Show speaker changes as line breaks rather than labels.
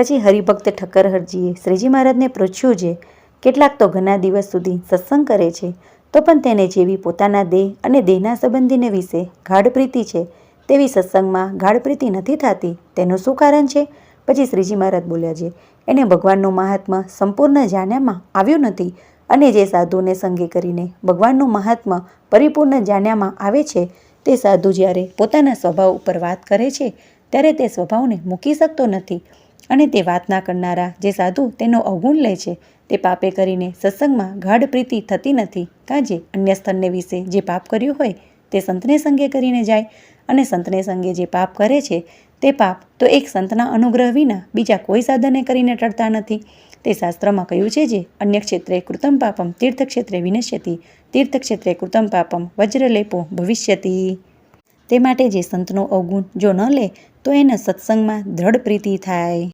પછી હરિભક્ત ઠક્કરહરજીએ શ્રીજી મહારાજને પૂછ્યું છે કેટલાક તો ઘણા દિવસ સુધી સત્સંગ કરે છે, તો પણ તેને જેવી પોતાના દેહ અને દેહના સંબંધીને વિશે ગાઢ પ્રીતિ છે, તેવી સત્સંગમાં ગાઢ પ્રીતિ નથી થતી, તેનું શું કારણ છે? પછી શ્રીજી મહારાજ બોલ્યા છે એને ભગવાનનું મહાત્મા સંપૂર્ણ જાણ્યામાં આવ્યું નથી અને જે સાધુને સંગે કરીને ભગવાનનું મહાત્મા પરિપૂર્ણ જાણ્યામાં આવે છે, તે સાધુ જ્યારે પોતાના સ્વભાવ ઉપર વાત કરે છે, ત્યારે તે સ્વભાવને મૂકી શકતો નથી. અને તે વાત ના કરનારા જે સાધુ તેનો અવગુણ લે છે, તે પાપે કરીને સત્સંગમાં ગાઢ પ્રીતિ થતી નથી, કાજે અન્ય સ્થળને વિશે જે પાપ કર્યું હોય, તે સંતને સંગે કરીને જાય અને સંતને સંગે જે પાપ કરે છે, તે પાપ તો એક સંતના અનુગ્રહ વિના બીજા કોઈ સાધને કરીને ટળતા નથી. તે શાસ્ત્રમાં કહ્યું છે જે, અન્ય ક્ષેત્રે કૃતમ પાપમ તીર્થક્ષેત્રે વિનશ્યતિ, તીર્થક્ષેત્રે કૃતમ પાપમ વજ્રલેપો ભવિષ્યતિ. તે માટે જે સંતનો અવગુણ જો ન લે, તો એને સત્સંગમાં દ્રઢ પ્રીતિ થાય.